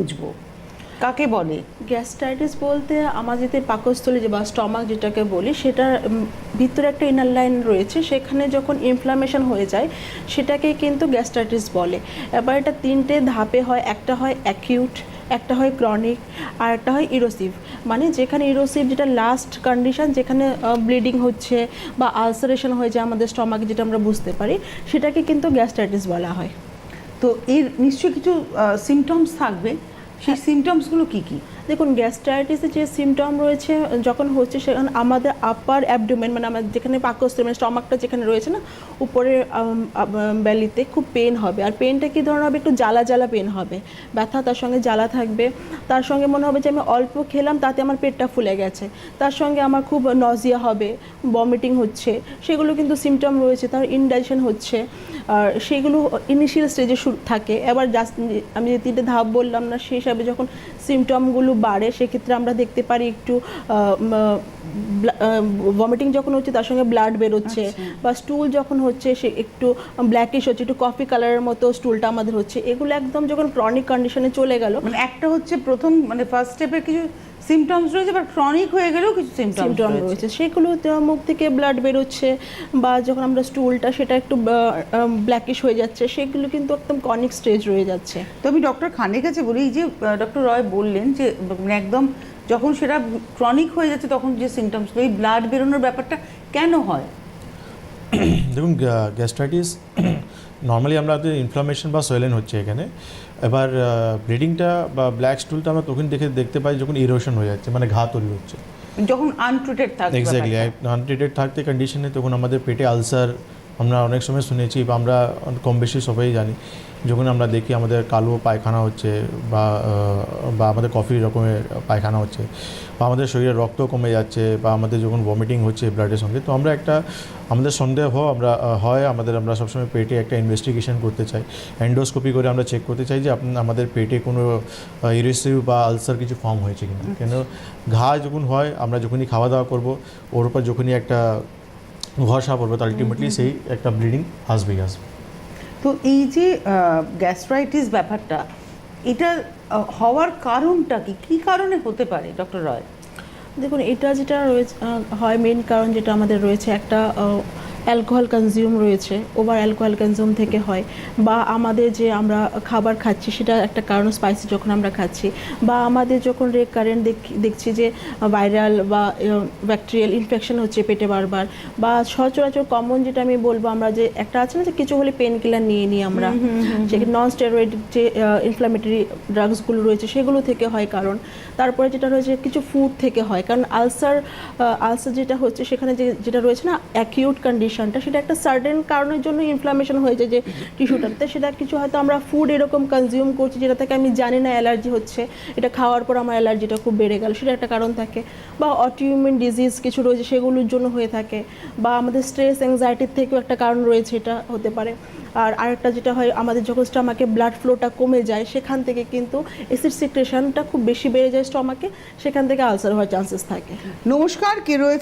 বুঝব কাকে বলে? গ্যাস্ট্রাইটিস বলতে আমাদের যে পাকস্থলী যে বা স্টমাক যেটাকে বলি সেটার ভিতরে একটা ইনার লাইন রয়েছে সেখানে যখন ইনফ্লামেশন হয়ে যায় সেটাকে কিন্তু গ্যাস্ট্রাইটিস বলে। এবার এটা তিনটে ধাপে হয় একটা হয় অ্যাকিউট একটা হয় ক্রনিক আর একটা হয় ইরোসিভ মানে যেখানে ইরোসিভ যেটা লাস্ট কন্ডিশন যেখানে ব্লিডিং হচ্ছে বা আলসারেশন হয়ে যায় আমাদের স্টমাকে যেটা আমরা বুঝতে পারি সেটাকে কিন্তু গ্যাস্ট্রাইটিস বলা হয়। তো এর নিশ্চয়ই কিছু সিমটমস থাকবে। সেই সিমটমসগুলো কী কি? দেখুন গ্যাস্ট্রাইটিসের যে সিমটম রয়েছে, যখন হচ্ছে সেখানে আমাদের আপার অ্যাবডোমেন মানে আমাদের যেখানে পাকস্থলী মানে স্টমাকটা যেখানে রয়েছে না উপরের ব্যালিতে খুব পেন হবে। আর পেনটা কী ধরনের হবে? একটু জ্বালা জ্বালা পেন হবে। ব্যথা তার সঙ্গে জ্বালা থাকবে। তার সঙ্গে মনে হবে যে আমি অল্প খেলাম, তাতে আমার পেটটা ফুলে গেছে। তার সঙ্গে আমার খুব নজিয়া হবে বমিটিং হচ্ছে। সেগুলো কিন্তু সিমটম রয়েছে, তার ইনডাইজেশন হচ্ছে। আর সেগুলো ইনিশিয়াল স্টেজে থাকে। এবার জাস্ট আমি যে তিনটে ধাপ বললাম না, সেই হিসাবে যখন সিমটমগুলো বাড়ে সেক্ষেত্রে আমরা দেখতে পারি একটু ভমিটিং যখন হচ্ছে তার সঙ্গে ব্লাড বেরোচ্ছে বা স্টুল যখন হচ্ছে সে একটু ব্ল্যাকিশ হচ্ছে একটু কফি কালারের মতো স্টুলটা আমাদের হচ্ছে এগুলো একদম যখন ক্রনিক কন্ডিশনে চলে গেল মানে একটা হচ্ছে প্রথম মানে ফার্স্ট স্টেপের কিছু সিমটমস রয়েছে বাট ক্রনিক হয়ে গেলেও কিছু সিমটম রয়েছে। সেগুলো মুখ থেকে ব্লাড বেরোচ্ছে বা যখন আমরা স্টুলটা সেটা একটু ব্ল্যাকিশ হয়ে যাচ্ছে সেগুলো কিন্তু একদম কনিক স্টেজ রয়ে যাচ্ছে। তো আমি ডক্টর খানের কাছে বলি এই যে ডক্টর রয় বললেন যে মানে একদম যখন সেটা ক্রনিক হয়ে যাচ্ছে তখন যে সিমটমস এই ব্লাড বেরোনোর ব্যাপারটা কেন হয়? দেখুন গ্যাস্ট্রাইটিস নর্মালি আমরা ইনফ্লামেশন বা সোয়েলেন হচ্ছে এখানে এবার ব্লিডিংটা বা ব্ল্যাক স্টুলটা আমরা তখন দেখে দেখতে পাই যখন ইরোশন হয়ে যাচ্ছে মানে ঘা তৈরি হচ্ছে। যখন আনট্রিটেড থাকে এক্স্যাক্টলি আনট্রিটেড থাকতে কন্ডিশনে তখন আমাদের পেটে আলসার আমরা অনেক সময় শুনেছি বা আমরা কম বেশি সবাই জানি। যখন আমরা দেখি আমাদের কালো পায়খানা হচ্ছে বা বা আমাদের কফি রকমের পায়খানা হচ্ছে বা আমাদের শরীরে রক্ত কমে যাচ্ছে বা আমাদের যখন ভমিটিং হচ্ছে ব্লাডের সঙ্গে তো আমরা একটা আমাদের সন্দেহ আমরা হয় আমাদের আমরা সবসময় পেটে একটা ইনভেস্টিগেশন করতে চাই। এন্ডোস্কোপি করে আমরা চেক করতে চাই যে আমাদের পেটে কোনো ইরেসিভ বা আলসার কিছু ফর্ম হয়েছে কিনা। কেন? ঘা যখন হয় আমরা যখনই খাওয়া দাওয়া করব ওর উপর যখনই একটা ঘষা পড়বে তো আলটিমেটলি সেই একটা ব্লিডিং আসবেই আসবে। তো এই যে গ্যাস্ট্রাইটিস ব্যাপারটা, এটা হওয়ার কারণটা কি? কী কারণে হতে পারে, ডক্টর রয়? দেখুন, এটা যেটা রয়েছে হয় মেন কারণ যেটা আমাদের রয়েছে, একটা অ্যালকোহল কনজিউম রয়েছে ওভার অ্যালকোহল কনজিউম থেকে হয় বা আমাদের যে আমরা খাবার খাচ্ছি সেটা একটা কারণ স্পাইসি যখন আমরা খাচ্ছি বা আমাদের যখন রেকারেন্ট দেখছি যে ভাইরাল বা ব্যাকটেরিয়াল ইনফেকশন হচ্ছে পেটে বারবার বা সচরাচর কমন যেটা আমি বলব আমরা যে একটা আছে না যে কিছু হলে পেন কিলার নিয়ে নিই আমরা যেখানে নন স্টেরয়েড যে ইনফ্লামেটরি ড্রাগসগুলো রয়েছে সেগুলো থেকে হয় কারণ তারপরে যেটা রয়েছে কিছু ফুড থেকে হয় কারণ আলসার আলসার যেটা হচ্ছে সেখানে যে যেটা রয়েছে না অ্যাকিউট কন্ডিশনটা সেটা একটা সার্টেন কারণের জন্য ইনফ্লামেশন হয়েছে যে টিস্যুটাতে সেটা কিছু হয়তো আমরা ফুড এরকম কনজিউম করছি যেটা থেকে আমি জানি না অ্যালার্জি হচ্ছে। এটা খাওয়ার পর আমার অ্যালার্জিটা খুব বেড়ে গেল, সেটা একটা কারণ থাকে। বা অটিউমিন ডিজিজ কিছু রয়েছে, সেগুলোর জন্য হয়ে থাকে। বা আমাদের স্ট্রেস অ্যাংজাইটির থেকেও একটা কারণ রয়েছে, এটা হতে পারে। আর আরেকটা যেটা হয়, আমাদের যখন স্টমাকে ব্লাড ফ্লোটা কমে যায়, সেখান থেকে কিন্তু অ্যাসিড সিক্রেশনটা খুব বেশি বেড়ে যায় স্টমাকে সেখান থেকে আলসার হওয়ার চান্সেস থাকে। নমস্কার, কে রয়েছে?